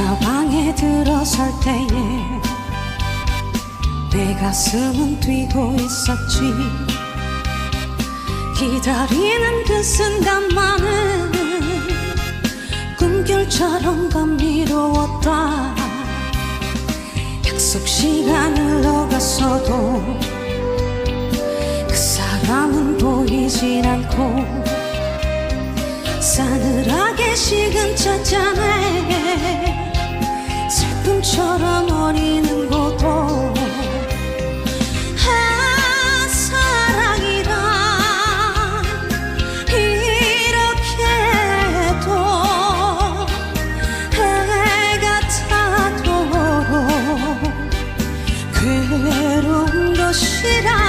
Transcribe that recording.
네가 방에 들어설 때에 내 가슴은 뛰고 있었지. 기다리는 그 순간만은 꿈결처럼 감미로웠다. 약속 시간을 어갔어도 그 사람은 보이질 않고 찻잔에 꽃처럼 어리는 것도 아 사랑이란 이렇게도 해가 타도 괴로운 것이라